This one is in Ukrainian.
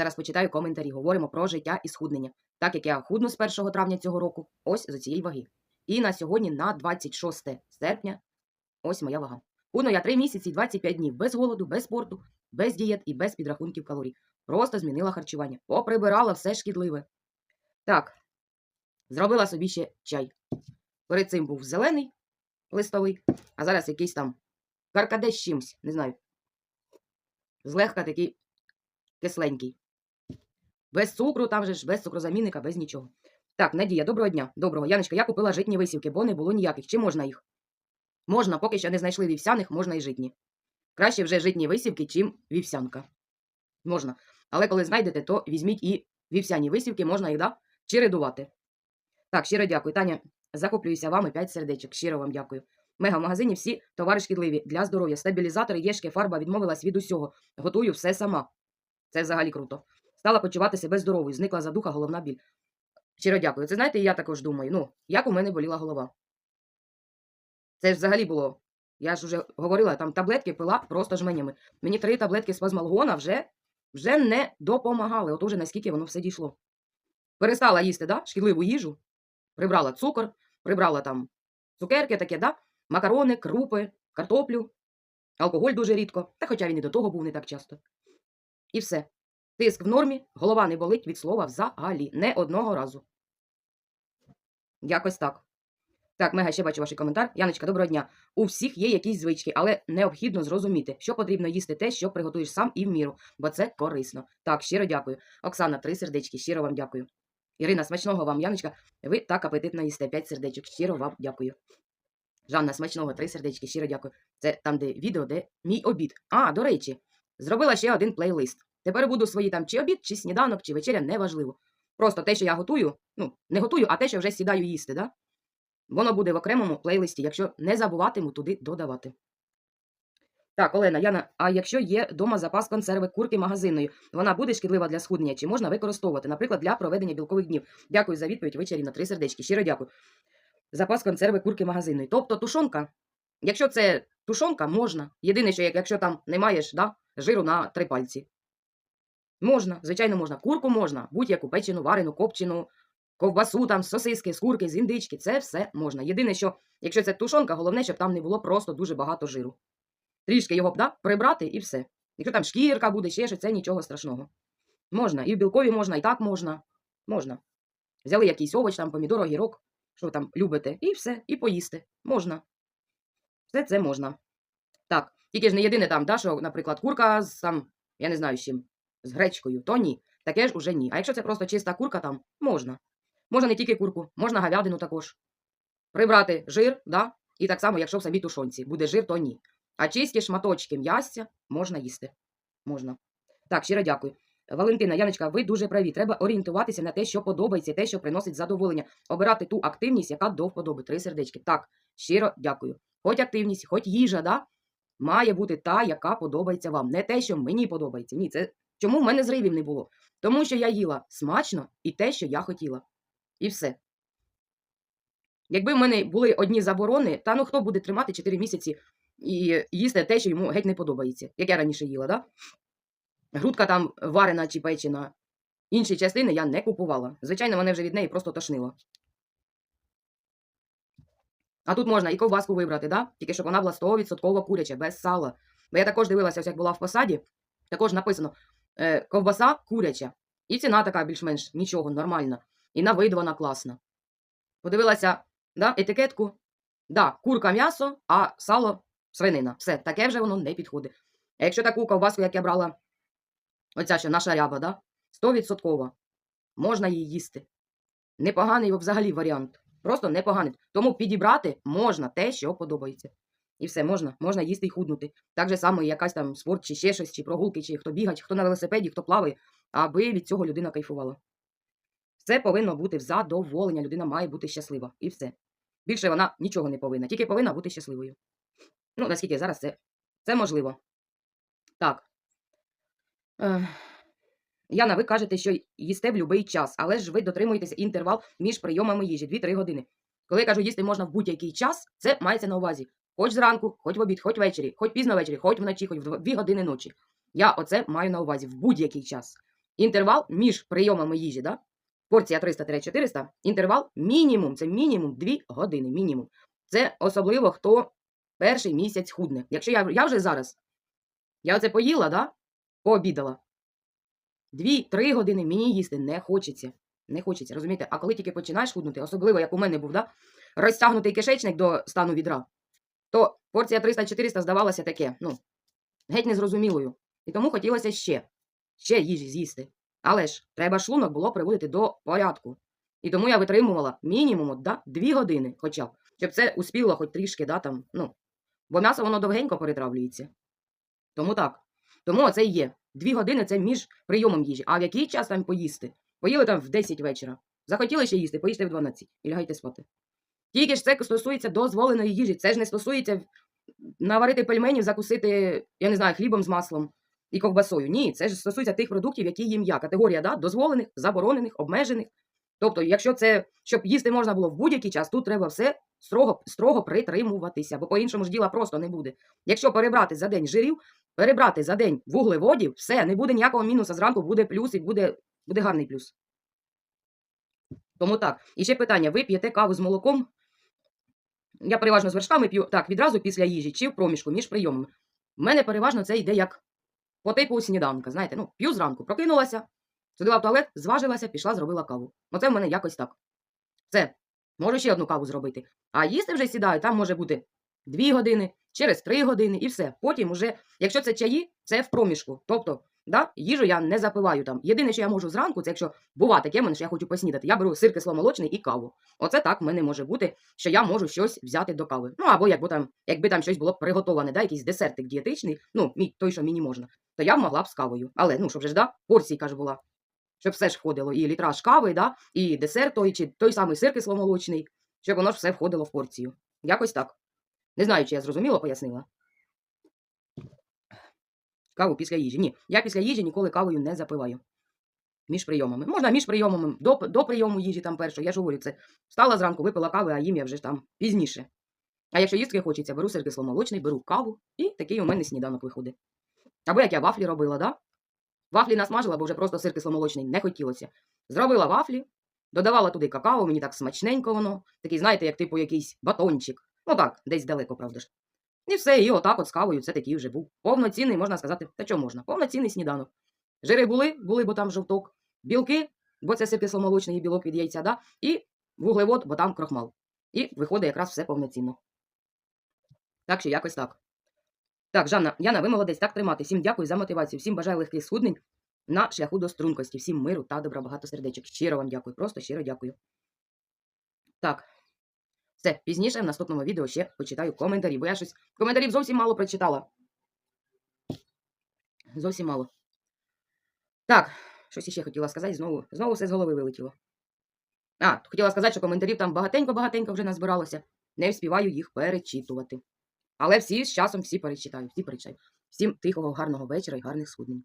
Зараз почитаю коментарі. Говоримо про життя і схуднення. Так як я худну з 1 травня цього року, ось з цієї ваги. І на сьогодні, на 26 серпня, ось моя вага. Худну я 3 місяці, 25 днів без голоду, без спорту, без дієт і без підрахунків калорій. Просто змінила харчування. Поприбирала все шкідливе. Так, зробила собі ще чай. Перед цим був зелений листовий, а зараз якийсь там каркаде з чимсь, не знаю. Злегка такий кисленький. Без цукру, там же ж, без цукрозамінника, без нічого. Так, Надія, доброго дня. Доброго. Яночка, я купила житні висівки, бо не було ніяких. Чи можна їх? Можна, поки що не знайшли вівсяних, можна і житні. Краще вже житні висівки, чим вівсянка. Можна. Але коли знайдете, то візьміть і вівсяні висівки, можна їх да, чередувати. Так, щиро дякую. Таня, захоплююся вами 5 сердечок. Щиро вам дякую. Мега в магазині всі товари шкідливі для здоров'я. Стабілізатори, єшки, фарба відмовилась від усього. Готую все сама. Це взагалі круто. Стала почувати себе здоровою, зникла задуха, головна біль. Щиро дякую. Це знаєте, я також думаю. Ну, як у мене боліла голова. Це ж взагалі було. Я ж вже говорила, там таблетки пила просто жменями. Мені три таблетки спазмалгона вже, вже не допомагали. От уже наскільки воно все дійшло. Перестала їсти, да? шкідливу їжу, прибрала цукор, прибрала там цукерки таке, да? макарони, крупи, картоплю, алкоголь дуже рідко, та хоча він і до того був не так часто. І все. Тиск в нормі, голова не болить від слова взагалі. Не одного разу. Якось так. Так, Мега, ще бачу ваш коментар. Яночка, доброго дня. У всіх є якісь звички, але необхідно зрозуміти, що потрібно їсти те, що приготуєш сам і в міру, бо це корисно. Так, щиро дякую. Оксана, три сердечки, щиро вам дякую. Ірина, смачного вам, Яночка. Ви так апетитно їсте. П'ять сердечок. Щиро вам дякую. Жанна, смачного, три сердечки, щиро дякую. Це там, де відео, де мій обід. А, до речі, зробила ще один плейлист. Тепер буду свої там чи обід, чи сніданок, чи вечеря, неважливо. Просто те, що я готую, ну, не готую, а те, що вже сідаю їсти, да? Воно буде в окремому плейлисті, якщо не забуватиму туди додавати. Так, Олена, Яна, а якщо є вдома запас консерви курки магазинної, вона буде шкідлива для схуднення, чи можна використовувати, наприклад, для проведення білкових днів? Дякую за відповідь вечері на три сердечки. Щиро дякую. Запас консерви курки магазинної. Тобто тушонка, якщо це тушонка, можна. Єдине, що якщо там не маєш да, жиру на три пальці. Можна, звичайно, можна. Курку можна, будь-яку печену, варену, копчену, ковбасу, там, сосиски, скурки, з індички, це все можна. Єдине, що, якщо це тушонка, головне, щоб там не було просто дуже багато жиру. Трішки його б, да, прибрати і все. Якщо там шкірка буде, ще щось, це нічого страшного. Можна. І в білкові можна, і так можна. Можна. Взяли якийсь овоч, там, помідор, огірок, що там любите, і все, і поїсти. Можна. Все це можна. Так, тільки ж не єдине там, да, що, наприклад, курка з там, я не знаю з чим, з гречкою, то ні. Таке ж уже ні. А якщо це просто чиста курка там, можна. Можна не тільки курку, можна говядину також. Прибрати жир, да? і так само, якщо в самій тушонці буде жир, то ні. А чисті шматочки м'ясця можна їсти. Можна. Так, щиро дякую. Валентина, Яночка, ви дуже праві. Треба орієнтуватися на те, що подобається, те, що приносить задоволення. Обирати ту активність, яка до вподоби. Три сердечки. Так, щиро дякую. Хоч активність, хоч їжа, да? має бути та, яка подобається вам. Не те, що мені подобається. Ні, це чому в мене зривів не було? Тому що я їла смачно і те, що я хотіла. І все. Якби в мене були одні заборони, та ну хто буде тримати 4 місяці і їсти те, що йому геть не подобається, як я раніше їла, да? Грудка там варена чи печена. Інші частини я не купувала. Звичайно, мене вже від неї просто тошнило. А тут можна і ковбаску вибрати, да? тільки щоб вона була 100% куряча, без сала. Бо я також дивилася, ось як була в посаді, також написано ковбаса куряча. І ціна така більш-менш нічого, нормальна. І на вид вона класна. Подивилася да, етикетку. Да, курка м'ясо, а сало свинина. Все, таке вже воно не підходить. А якщо таку ковбаску, як я брала, оця ще наша ряба, да, 100%, можна її їсти. Непоганий взагалі варіант. Просто непоганий. Тому підібрати можна те, що подобається. І все, можна, можна їсти і худнути. Так же само, і якась там спорт, чи ще щось, чи прогулки, чи хто бігать, хто на велосипеді, хто плаває, аби від цього людина кайфувала. Все повинно бути в задоволення, людина має бути щаслива. І все. Більше вона нічого не повинна, тільки повинна бути щасливою. Ну, наскільки зараз це, це можливо. Так. Яна, ви кажете, що їсте в будь-який час, але ж ви дотримуєтеся інтервал між прийомами їжі 2-3 години. Коли я кажу, їсти можна в будь-який час, це мається на увазі. Хоч зранку, хоч в обід, хоч ввечері, хоч пізно ввечері, хоч вночі, хоч в 2 години ночі. Я оце маю на увазі в будь-який час. інтервал між прийомами їжі, да? порція 300-400, інтервал мінімум, це мінімум 2 години. Мінімум. Це особливо хто перший місяць худне. Якщо я, я вже зараз, я оце поїла, да? пообідала. 2-3 години мені їсти не хочеться. Не хочеться, розумієте? А коли тільки починаєш худнути, особливо як у мене був, да? розтягнутий кишечник до стану відра, то порція 300-400 здавалася таке, ну, геть незрозумілою. І тому хотілося ще, ще їжі з'їсти. Але ж треба шлунок було приводити до порядку. І тому я витримувала мінімум да, 2 години хоча б, щоб це успіло хоч трішки, да, там, ну, бо м'ясо воно довгенько перетравлюється. Тому так. Тому оце і є. Дві години це між прийомом їжі. А в який час там поїсти? Поїли там в 10 вечора. Захотіли ще їсти, поїсти в 12 і лягайте спати. Тільки ж це стосується дозволеної їжі. Це ж не стосується наварити пельменів, закусити, я не знаю, хлібом з маслом і ковбасою. Ні, це ж стосується тих продуктів, які їм я. Категорія да, дозволених, заборонених, обмежених. Тобто, якщо це, щоб їсти можна було в будь-який час, тут треба все строго, строго притримуватися, бо по-іншому ж діла просто не буде. Якщо перебрати за день жирів, перебрати за день вуглеводів, все, не буде ніякого мінуса зранку, буде плюс і буде, буде гарний плюс. Тому так. І ще питання: ви п'єте каву з молоком? Я переважно з вершками п'ю так, відразу після їжі чи в проміжку між прийомами. У мене переважно це йде як по типу сніданка. Знаєте, ну, п'ю зранку, прокинулася, сходила в туалет, зважилася, пішла, зробила каву. Оце в мене якось так. Це. Можу ще одну каву зробити. А їсти вже сідаю, там може бути 2 години, через 3 години і все. Потім уже, якщо це чаї, це в проміжку. Тобто, да, їжу я не запиваю там. Єдине, що я можу зранку, це якщо бува таке мене, що я хочу поснідати, я беру сир кисломолочний і каву. Оце так в мене може бути, що я можу щось взяти до кави. Ну або якби там, якби там щось було приготоване, да, якийсь десертик дієтичний, ну, мій, той, що мені можна, то я могла б з кавою. Але ну, щоб же ж, да, порційка ж була. Щоб все ж входило, і літраж кави, да, і десерт той, чи той самий сир кисломолочний, щоб воно ж все входило в порцію. Якось так. Не знаю, чи я зрозуміло пояснила. Каву після їжі. Ні, я після їжі ніколи кавою не запиваю. Між прийомами. Можна між прийомами, до, до прийому їжі там першого. Я ж говорю, це встала зранку, випила кави, а їм я вже там пізніше. А якщо їсти хочеться, беру сир кисломолочний, беру каву, і такий у мене сніданок виходить. Або як я вафлі робила, да? Вафлі насмажила, бо вже просто сир кисломолочний не хотілося. Зробила вафлі, додавала туди какао, мені так смачненько воно. Такий, знаєте, як типу якийсь батончик. Ну так, десь далеко, правда ж. І все, і отак от з кавою це такий вже був. Повноцінний, можна сказати, та що можна? Повноцінний сніданок. Жири були, були, бо там жовток. Білки, бо це сир кисломолочний білок від яйця, да? і вуглевод, бо там крохмал. І виходить якраз все повноцінно. Так що якось так. Так, Жанна, Яна, ви молодець, так тримати. Всім дякую за мотивацію. Всім бажаю легких схуднень на шляху до стрункості. Всім миру та добра, багато сердечок. Щиро вам дякую. Просто щиро дякую. Так. Все, пізніше в наступному відео ще почитаю коментарі, бо я щось коментарів зовсім мало прочитала. Зовсім мало. Так, щось іще хотіла сказати, знову, знову все з голови вилетіло. А, хотіла сказати, що коментарів там багатенько-багатенько вже назбиралося. Не вспіваю їх перечитувати. Але всі з часом всі перечитаю, всі перечитаю. Всім тихого, гарного вечора і гарних схуднень.